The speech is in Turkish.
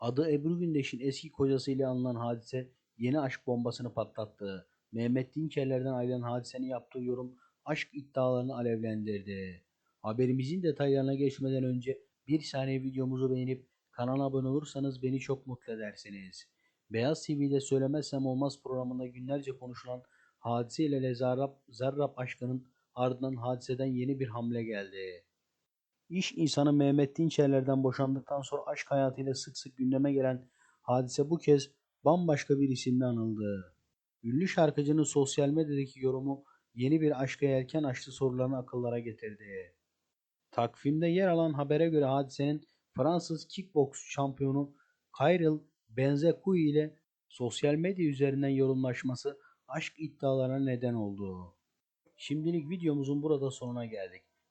Adı Ebru Gündeş'in eski kocasıyla anılan hadise yeni aşk bombasını patlattı. Mehmet Dinçerler'den ayrılan hadisenin yaptığı yorum aşk iddialarını alevlendirdi. Haberimizin detaylarına geçmeden önce bir saniye videomuzu beğenip kanala abone olursanız beni çok mutlu edersiniz. Beyaz TV'de Söylemezsem Olmaz programında günlerce konuşulan hadise ile Zarrab, Zarrab aşkının ardından hadiseden yeni bir hamle geldi. İş insanı Mehmet Dinçerler'den boşandıktan sonra aşk hayatıyla sık sık gündeme gelen hadise bu kez bambaşka bir isimle anıldı. Ünlü şarkıcının sosyal medyadaki yorumu yeni bir aşka yelken açtı sorularını akıllara getirdi. Takvimde yer alan habere göre hadisenin Fransız kickboks şampiyonu Cyril Benzekou ile sosyal medya üzerinden yorumlaşması aşk iddialarına neden oldu. Şimdilik videomuzun burada sonuna geldik.